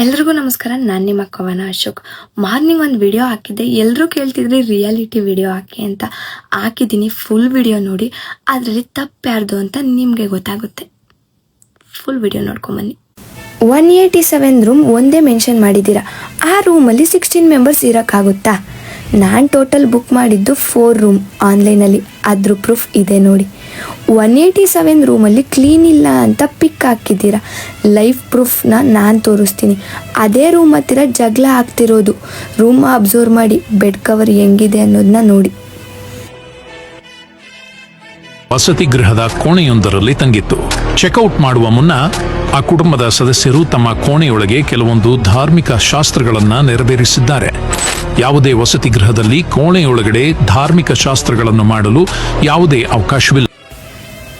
ಎಲ್ರಿಗೂ ನಮಸ್ಕಾರ, ನಾನು ನಿಮ್ಮ ಕವನ ಅಶೋಕ್. ಮಾರ್ನಿಂಗ್ ಒಂದು ವಿಡಿಯೋ ಹಾಕಿದ್ದೆ. ಎಲ್ಲರೂ ಕೇಳ್ತಿದ್ರಿ ರಿಯಾಲಿಟಿ ವಿಡಿಯೋ ಹಾಕಿ ಅಂತ. ಹಾಕಿದ್ದೀನಿ ಫುಲ್ ವಿಡಿಯೋ ನೋಡಿ. ಅದರಲ್ಲಿ ತಪ್ಪು ಯಾರ್ದು ಅಂತ ನಿಮಗೆ ಗೊತ್ತಾಗುತ್ತೆ. ಫುಲ್ ವಿಡಿಯೋ ನೋಡ್ಕೊಂಬನ್ನಿ. ಒನ್ ಏಯ್ಟಿ ಸೆವೆನ್ ರೂಮ್ ಒಂದೇ ಮೆನ್ಷನ್ ಮಾಡಿದ್ದೀರಾ. ಆ ರೂಮಲ್ಲಿ ಸಿಕ್ಸ್ಟೀನ್ ಮೆಂಬರ್ಸ್ ಇರೋಕ್ಕಾಗುತ್ತಾ? ನಾನು ಟೋಟಲ್ ಬುಕ್ ಮಾಡಿದ್ದು ಫೋರ್ ರೂಮ್ ಆನ್ಲೈನಲ್ಲಿ ಅದ್ರ ಪ್ರೂಫ್ ಇದೆ ನೋಡಿ. ಒನ್ ಏಯ್ಟಿ ಸೆವೆನ್ ರೂಮಲ್ಲಿ ಕ್ಲೀನ್ ಇಲ್ಲ ಅಂತ ಪಿಕ್ ಹಾಕಿದ್ದೀರಾ? ಲೈಫ್ ಪ್ರೂಫ್ನ ನಾನು ತೋರಿಸ್ತೀನಿ. ಅದೇ ರೂಮ್ ಹತ್ತಿರ ಜಗಳ ಆಗ್ತಿರೋದು. ರೂಮ್ ಅಬ್ಸರ್ವ್ ಮಾಡಿ ಬೆಡ್ ಕವರ್ ಹೆಂಗಿದೆ ಅನ್ನೋದನ್ನ ನೋಡಿ. ವಸತಿ ಗೃಹದ ಕೋಣೆಯೊಂದರಲ್ಲಿ ತಂಗಿತ್ತು. ಚೆಕ್ಔಟ್ ಮಾಡುವ ಮುನ್ನ ಆ ಕುಟುಂಬದ ಸದಸ್ಯರು ತಮ್ಮ ಕೋಣೆಯೊಳಗೆ ಕೆಲವೊಂದು ಧಾರ್ಮಿಕ ಶಾಸ್ತ್ರಗಳನ್ನು ನೆರವೇರಿಸಿದ್ದಾರೆ. ಯಾವುದೇ ವಸತಿ ಗೃಹದಲ್ಲಿ ಕೋಣೆಯೊಳಗಡೆ ಧಾರ್ಮಿಕ ಶಾಸ್ತ್ರಗಳನ್ನು ಮಾಡಲು ಯಾವುದೇ ಅವಕಾಶವಿಲ್ಲ.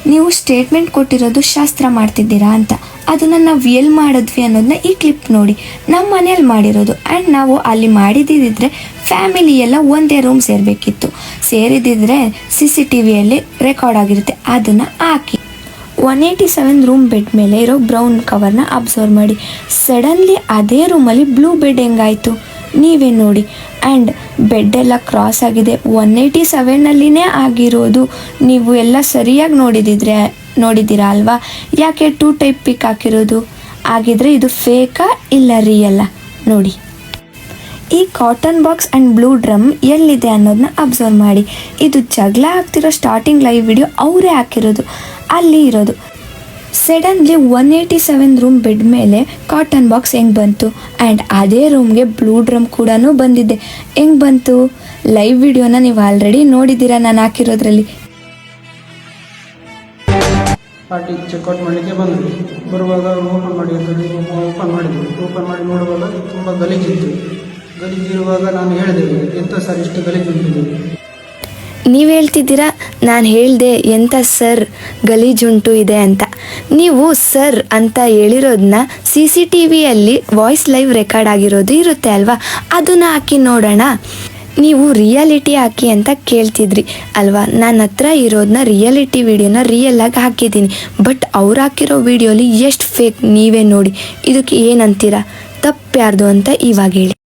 ನೀವು ಸ್ಟೇಟ್ಮೆಂಟ್ ಕೊಟ್ಟಿರೋದು ಶಾಸ್ತ್ರ ಮಾಡ್ತಿದ್ದೀರಾ ಅಂತ. ಅದನ್ನು ನಾವು ಎಲ್ಲಿ ಮಾಡಿದ್ವಿ ಅನ್ನೋದನ್ನ ಈ ಕ್ಲಿಪ್ ನೋಡಿ. ನಮ್ಮ ಮನೇಲಿ ಮಾಡಿರೋದು ಆ್ಯಂಡ್ ನಾವು ಅಲ್ಲಿ ಮಾಡಿದ್ದಿದ್ರೆ ಫ್ಯಾಮಿಲಿ ಎಲ್ಲ ಒಂದೇ ರೂಮ್ ಸೇರಬೇಕಿತ್ತು. ಸೇರಿದಿದ್ರೆ ಸಿ ಸಿ ಟಿ ವಿಯಲ್ಲಿ ರೆಕಾರ್ಡ್ ಆಗಿರುತ್ತೆ. ಅದನ್ನು ಹಾಕಿ. One eighty seven room bed ಮೇಲೆ ಇರೋ ಬ್ರೌನ್ ಕವರ್ನ ಅಬ್ಸರ್ವ್ ಮಾಡಿ. ಸಡನ್ಲಿ ಅದೇ ರೂಮಲ್ಲಿ ಬ್ಲೂ ಬೆಡ್ ಹೆಂಗಾಯಿತು? ನೀವೇ ನೋಡಿ. ಆ್ಯಂಡ್ ಬೆಡ್ ಎಲ್ಲ ಕ್ರಾಸ್ ಆಗಿದೆ. ಒನ್ ಏಯ್ಟಿ ಸೆವೆನ್ನಲ್ಲಿನೇ ಆಗಿರೋದು. ನೀವು ಎಲ್ಲ ಸರಿಯಾಗಿ ನೋಡಿದಿದ್ರೆ, ನೋಡಿದ್ದೀರಾ ಅಲ್ವಾ? ಯಾಕೆ ಟೂ ಟೈಪ್ ಪಿಕ್ ಹಾಕಿರೋದು? ಆಗಿದ್ರೆ ಇದು ಫೇಕಾ ಇಲ್ಲ ರಿಯಲ್ಲ ನೋಡಿ. ಈ cotton box and blue drum ಎಲ್ಲಿದೆ ಅನ್ನೋದನ್ನ ಅಬ್ಸರ್ವ್ ಮಾಡಿ. ಇದು ಜಗಳ ಆಗ್ತಿರೋ ಸ್ಟಾರ್ಟಿಂಗ್ ಲೈವ್ ವಿಡಿಯೋ ಅವರೇ ಹಾಕಿರೋದು. ಅಲ್ಲಿ ಇರೋದು. Suddenly one eighty seven room bed ಮೇಲೆ ಕಾಟನ್ ಬಾಕ್ಸ್ ಹೆಂಗೆ ಬಂತು? ಆ್ಯಂಡ್ ಅದೇ ರೂಮ್ಗೆ ಬ್ಲೂ ಡ್ರಮ್ ಕೂಡ ಬಂದಿದ್ದೆ ಹೆಂಗೆ ಬಂತು? ಲೈವ್ ವಿಡಿಯೋನ ನೀವು ಆಲ್ರೆಡಿ ನೋಡಿದ್ದೀರಾ ನಾನು ಹಾಕಿರೋದ್ರಲ್ಲಿ. ಪಾರ್ಟಿ ಚೆಕ್ಔಟ್ ಮಾಡಲಿಕ್ಕೆ ಬಂದ್ವಿ. ಬರುವಾಗ ಓಪನ್ ಮಾಡಿ ಓಪನ್ ಮಾಡಿದ್ವಿ. ಓಪನ್ ಮಾಡಿ ನೋಡುವಾಗ ತುಂಬ ಗಲೀಜಿತ್ತು ಗಲೀಜಿರುವಾಗ ನಾನು ಹೇಳಿದೆ, ಎಂತ ಸರ್ ಇಷ್ಟು ಗಲೀಜುಂಟು ನೀವು ಹೇಳ್ತಿದ್ದೀರಾ? ನಾನು ಹೇಳಿದೆ ಎಂಥ ಸರ್ ಗಲೀಜುಂಟು ಇದೆ ಅಂತ. ನೀವು ಸರ್ ಅಂತ ಹೇಳಿರೋದನ್ನ ಸಿ ಸಿ ಟಿ ವಿಯಲ್ಲಿ ವಾಯ್ಸ್ ಲೈವ್ ರೆಕಾರ್ಡ್ ಆಗಿರೋದು ಇರುತ್ತೆ ಅಲ್ವಾ? ಅದನ್ನು ಹಾಕಿ ನೋಡೋಣ. ನೀವು ರಿಯಾಲಿಟಿ ಹಾಕಿ ಅಂತ ಕೇಳ್ತಿದ್ರಿ ಅಲ್ವಾ? ನನ್ನ ಹತ್ರ ಇರೋದನ್ನ ರಿಯಾಲಿಟಿ ವಿಡಿಯೋನ ರಿಯಲ್ ಆಗಿ ಹಾಕಿದ್ದೀನಿ. ಬಟ್ ಅವ್ರು ಹಾಕಿರೋ ವಿಡಿಯೋಲಿ ಎಷ್ಟು ಫೇಕ್ ನೀವೇ ನೋಡಿ. ಇದಕ್ಕೆ ಏನಂತೀರಾ? ತಪ್ಪ್ಯಾರ್ದು ಅಂತ ಇವಾಗ ಹೇಳಿ.